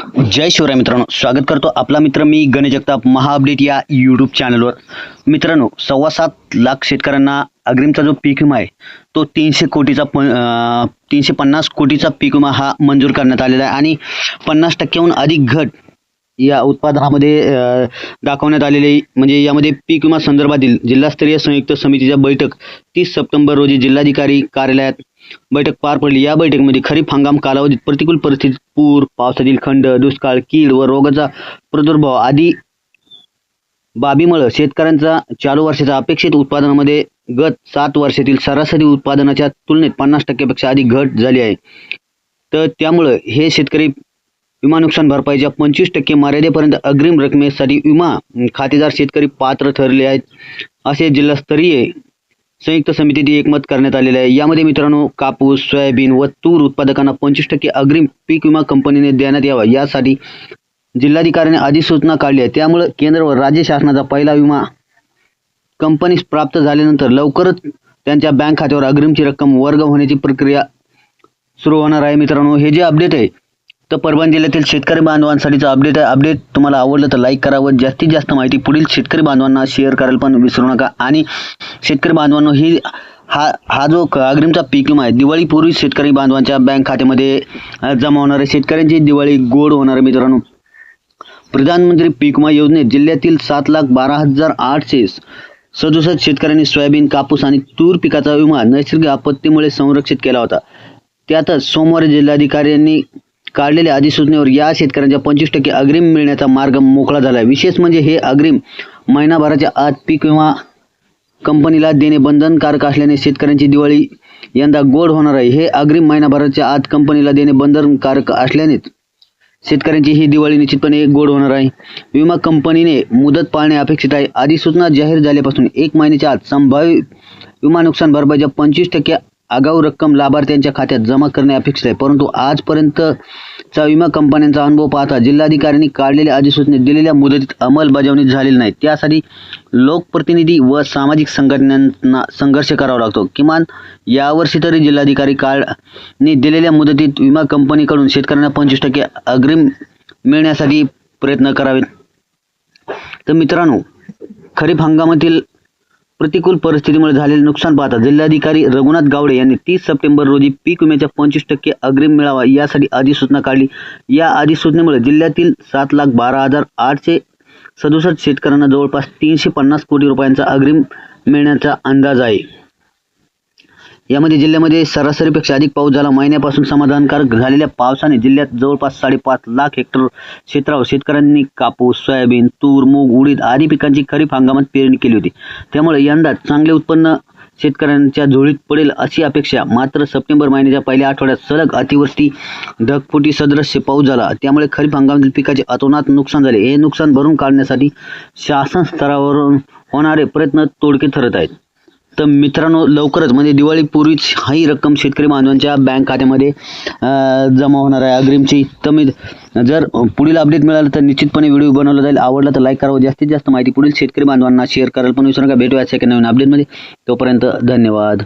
जय शिवराय मित्रांनो स्वागत करतो आपला मित्र मी गणेश जगताप महा अपडेट या यूट्यूब चॅनलवर मित्रांनो सव्वा सात लाख शेतकऱ्यांना अग्रिमचा जो पीक विमा आहे तो तीनशे कोटीचा प तीनशे पन्नास कोटीचा पीक विमा हा मंजूर करण्यात आलेला आहे आणि पन्नास टक्क्याहून अधिक घट या उत्पादनामध्ये दाखवण्यात आलेले म्हणजे यामध्ये पीक विमा संदर्भातील जिल्हास्तरीय संयुक्त समितीच्या बैठक तीस सप्टेंबर रोजी जिल्हाधिकारी कार्यालयात बैठक पार पडली. या बैठकीमध्ये खरीप हंगाम कालावधीत प्रतिकूल परिस्थितीत पूर पावसातील खंड दुष्काळ कीड व रोगाचा प्रादुर्भाव आदी बाबीमुळे शेतकऱ्यांचा चालू वर्षाच्या अपेक्षित उत्पादनामध्ये गत सात वर्षातील सरासरी उत्पादनाच्या तुलनेत पन्नास टक्क्यापेक्षा अधिक घट झाली आहे. तर त्यामुळं हे शेतकरी विमा नुकसान भरपाईच्या पंचवीस टक्के मर्यादेपर्यंत अग्रिम रकमेसाठी विमा खातेदार शेतकरी पात्र ठरले आहेत. असे जिल्हास्तरीय संयुक्त समितीने एकमत करण्यात आलेले आहे. यामध्ये मित्रांनो कापूस सोयाबीन व तूर उत्पादकांना पंचवीस टक्के अग्रिम पीक विमा कंपनीने देण्यात यावा. यासाठी जिल्हाधिकाऱ्याने अधिसूचना काढली आहे. त्यामुळे केंद्र व राज्य शासनाचा पहिला विमा कंपनीस प्राप्त झाल्यानंतर लवकरच त्यांच्या बँक खात्यावर अग्रिमची रक्कम वर्ग होण्याची प्रक्रिया सुरू होणार आहे. मित्रांनो हे जे अपडेट आहे तर परभणी जिल्ह्यातील शेतकरी बांधवांसाठीचं अपडेट आहे. अपडेट तुम्हाला आवडलं तर लाईक करा व जास्तीत जास्त माहिती पुढील शेतकरी बांधवांना शेअर करायला पण विसरू नका. आणि शेतकरी बांधवांनो ही हा हा जो अग्रिमचा पीक विमा आहे दिवाळीपूर्वी शेतकरी बांधवांच्या बँक खात्यामध्ये जमा होणार आहे शेतकऱ्यांची दिवाळी गोड होणार आहे मित्रांनो. प्रधानमंत्री पीक विमा योजनेत जिल्ह्यातील सात लाख बारा हजार आठशे सदुसष्ट शेतकऱ्यांनी सोयाबीन कापूस आणि तूर पिकाचा विमा नैसर्गिक आपत्तीमुळे संरक्षित केला होता. त्यातच सोमवारी जिल्हाधिकाऱ्यांनी काढलेल्या अधिसूचनेवर या शेतकऱ्यांच्या पंचवीस टक्के अग्रिम मिळण्याचा मार्ग मोकळा झाला आहे विशेष म्हणजे हे अग्रिम महिनाभराच्या आत पीक विमा कंपनीला देणे बंधनकारक असल्याने शेतकऱ्यांची दिवाळी यंदा गोड होणार आहे. हे अग्रिम महिनाभराच्या आत कंपनीला देणे बंधनकारक असल्यानेच शेतकऱ्यांची ही दिवाळी निश्चितपणे गोड होणार आहे. विमा कंपनीने मुदत पाळणे अपेक्षित आहे. अधिसूचना जाहीर झाल्यापासून एक महिन्याच्या आत संभाव्य विमा नुकसान भरपाईच्या पंचवीस टक्के आगाऊ रक्कम लाभार्थ्यांच्या खात्यात जमा करणे अपेक्षित आहे. परंतु आजपर्यंतचा विमा कंपन्यांचा अनुभव पाहता जिल्हाधिकाऱ्यांनी काढलेल्या अधिसूचनेत दिलेल्या मुदतीत अंमलबजावणी झालेली नाही. त्यासाठी लोकप्रतिनिधी व सामाजिक संघटनांना संघर्ष करावा लागतो. किमान यावर्षी तरी जिल्हाधिकारी काळने दिलेल्या मुदतीत विमा कंपनीकडून शेतकऱ्यांना पंचवीस टक्के अग्रिम मिळण्यासाठी प्रयत्न करावेत. तर मित्रांनो खरीप हंगामातील प्रतिकूल परिस्थितीमुळे झालेले नुकसान पाहता जिल्हाधिकारी रघुनाथ गावडे यांनी तीस सप्टेंबर रोजी पीक विम्याच्या पंचवीस टक्के अग्रिम मिळावा यासाठी अधिसूचना काढली. या अधिसूचनेमुळे जिल्ह्यातील सात लाख बारा हजार आठशे सदुसष्ट शेतकऱ्यांना जवळपास तीनशे पन्नास कोटी रुपयांचा अग्रिम मिळण्याचा अंदाज आहे. यामध्ये जिल्ह्यामध्ये सरासरीपेक्षा अधिक पाऊस झाला. महिन्यापासून समाधानकारक झालेल्या पावसाने जिल्ह्यात जवळपास साडेपाच लाख हेक्टर क्षेत्रावर शेतकऱ्यांनी कापूस सोयाबीन तूर मूग उडीद आदी पिकांची खरीप हंगामात पेरणी केली होती. त्यामुळे यंदा चांगले उत्पन्न शेतकऱ्यांच्या झोळीत पडेल अशी अपेक्षा मात्र सप्टेंबर महिन्याच्या पहिल्या आठवड्यात सलग अतिवृष्टी ढगफुटी सदृश्य पाऊस झाला. त्यामुळे खरीप हंगामातील पिकाचे अतोनात नुकसान झाले. हे नुकसान भरून काढण्यासाठी शासन स्तरावरून होणारे प्रयत्न तोडके ठरत आहेत. तर मित्रांनो लवकरच म्हणजे दिवाळीपूर्वीच ही रक्कम शेतकरी बांधवांच्या बँक खात्यामध्ये जमा होणार आहे. अग्रिमची तर मी जर पुढील अपडेट मिळालं तर निश्चितपणे व्हिडिओ बनवला जाईल. आवडला तर लाईक करावं जास्तीत जास्त माहिती पुढील शेतकरी बांधवांना शेअर करायला पण विसरू नका भेटूया सेकंड नवीन अपडेटमध्ये तोपर्यंत धन्यवाद.